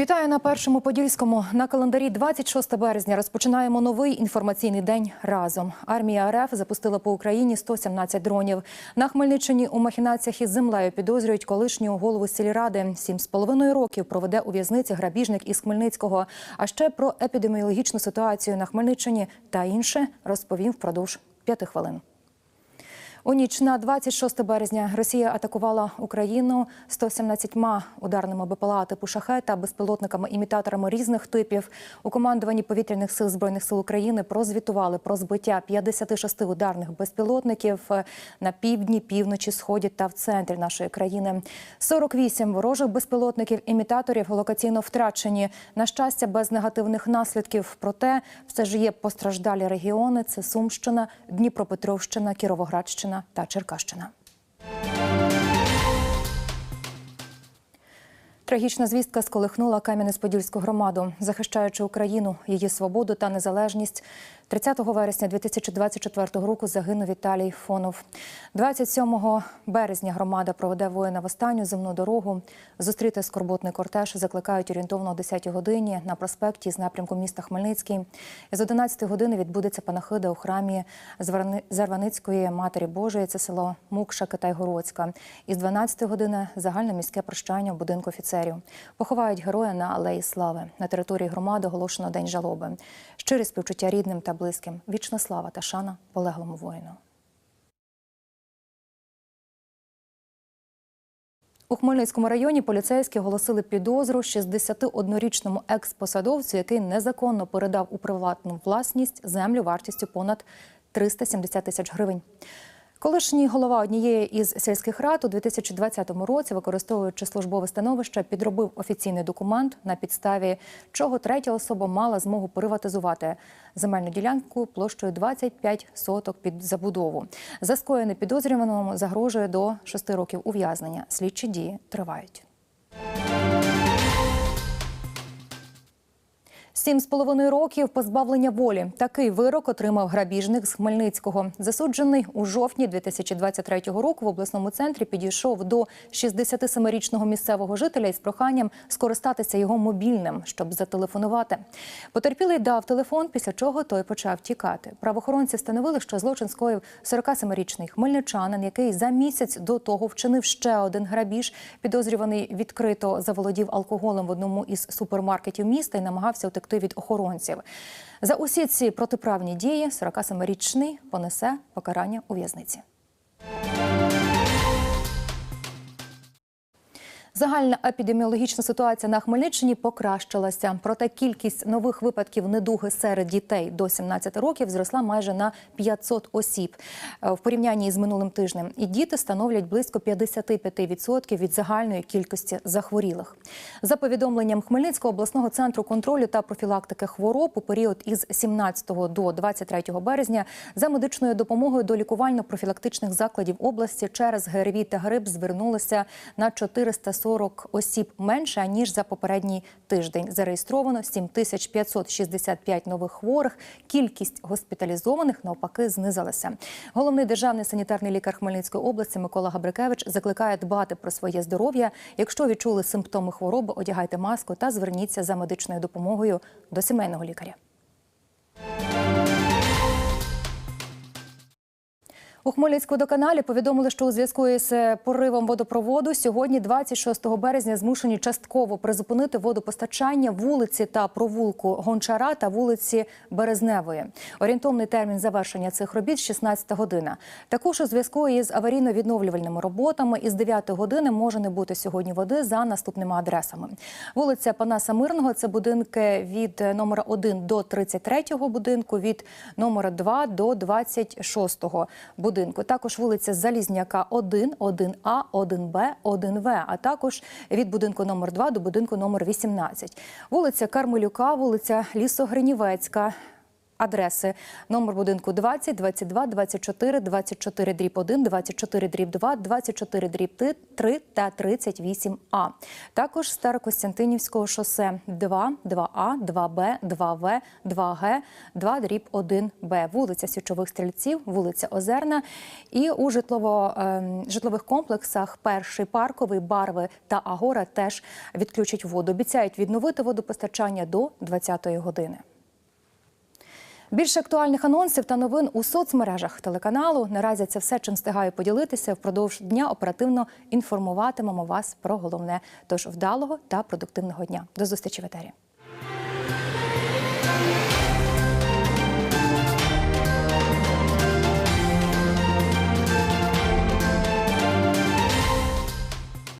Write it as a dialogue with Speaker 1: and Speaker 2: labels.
Speaker 1: Вітаю на першому подільському. На календарі 26 березня розпочинаємо новий інформаційний день разом. Армія РФ запустила по Україні 117 дронів. На Хмельниччині у махінаціях із землею підозрюють колишнього голову сільради. Сім з половиною років проведе у в'язниці грабіжник із Хмельницького. А ще про епідеміологічну ситуацію на Хмельниччині та інше розповім впродовж п'яти хвилин. У ніч на 26 березня Росія атакувала Україну 117 ударними БПЛА типу «Шахет» та безпілотниками-імітаторами різних типів. У командуванні повітряних сил збройних сил України прозвітували про збиття 56 ударних безпілотників на півдні, півночі, сході та в центрі нашої країни. 48 ворожих безпілотників-імітаторів локаційно втрачені. На щастя, без негативних наслідків. Проте все ж є постраждалі регіони. Це Сумщина, Дніпропетровщина, Кіровоградщина та Черкащина. Трагічна звістка сколихнула Кам'янець-Подільську громаду, захищаючи Україну, її свободу та незалежність. 30 вересня 2024 року загинув Віталій Фонов. 27 березня громада проведе воїна в останню земну дорогу. Зустріти скорботний кортеж закликають орієнтовно о 10 годині на проспекті з напрямку міста Хмельницький. З 11 години відбудеться панахида у храмі Зарваницької Матері Божої. Це село Мукша Китайгородська. Із 12 години загальне міське прощання в будинку офіцерів. Поховають героя на Алеї Слави. На території громади оголошено День жалоби. Щирі співчуття рідним та близьким. Вічна слава та шана полеглому воїну. У Хмельницькому районі поліцейські оголосили підозру 61-річному експосадовцю, який незаконно передав у приватну власність землю вартістю понад 370 тисяч гривень. Колишній голова однієї із сільських рад у 2020 році, використовуючи службове становище, підробив офіційний документ, на підставі чого третя особа мала змогу приватизувати земельну ділянку площею 25 соток під забудову. За скоєне підозрюваному загрожує до 6 років ув'язнення. Слідчі дії тривають. Сім з половиною років позбавлення волі. Такий вирок отримав грабіжник з Хмельницького. Засуджений у жовтні 2023 року в обласному центрі підійшов до 67-річного місцевого жителя із проханням скористатися його мобільним, щоб зателефонувати. Потерпілий дав телефон, після чого той почав тікати. Правоохоронці встановили, що злочин скоїв 47-річний хмельничанин, який за місяць до того вчинив ще один грабіж. Підозрюваний відкрито заволодів алкоголем в одному із супермаркетів міста і намагався утекти від охоронців. За усі ці протиправні дії 47-річний понесе покарання у в'язниці. Загальна епідеміологічна ситуація на Хмельниччині покращилася. Проте кількість нових випадків недуги серед дітей до 17 років зросла майже на 500 осіб в порівнянні з минулим тижнем. І діти становлять близько 55% від загальної кількості захворілих. За повідомленням Хмельницького обласного центру контролю та профілактики хвороб у період із 17 до 23 березня за медичною допомогою до лікувально-профілактичних закладів області через ГРВІ та грип звернулися на 440 40 осіб менше ніж за попередній тиждень. Зареєстровано 7565 нових хворих. Кількість госпіталізованих навпаки знизилася. Головний державний санітарний лікар Хмельницької області Микола Габрикевич закликає дбати про своє здоров'я. Якщо відчули симптоми хвороби, одягайте маску та зверніться за медичною допомогою до сімейного лікаря. У Хмельницькому водоканалі повідомили, що у зв'язку із поривом водопроводу сьогодні, 26 березня, змушені частково призупинити водопостачання вулиці та провулку Гончара та вулиці Березневої. Орієнтовний термін завершення цих робіт 16 година. Також у зв'язку із аварійно-відновлювальними роботами із 9 години може не бути сьогодні води за наступними адресами. Вулиця Панаса Мирного це будинки від номера 1 до 33 будинку, від номера 2 до 26 будинку будинку. Також вулиця Залізняка 1, 1А, 1Б, 1В, а також від будинку номер 2 до будинку номер 18. Вулиця Кармелюка, вулиця Лісогринівецька. Адреси. Номер будинку 20, 22, 24, 24 дріб 1, 24 дріб 2, 24 дріб 3 та 38А. Також Старокостянтинівського шосе 2, 2А, 2Б, 2В, 2Г, 2 дріб 1Б. Вулиця Січових Стрільців, вулиця Озерна. І у житлово, ем, житлових комплексах перший парковий, барви та агора теж відключать воду. Обіцяють відновити водопостачання до 20-ї години. Більше актуальних анонсів та новин у соцмережах телеканалу. Наразі це все, чим встигаю поділитися. Впродовж дня оперативно інформуватимемо вас про головне. Тож вдалого та продуктивного дня. До зустрічі в етері.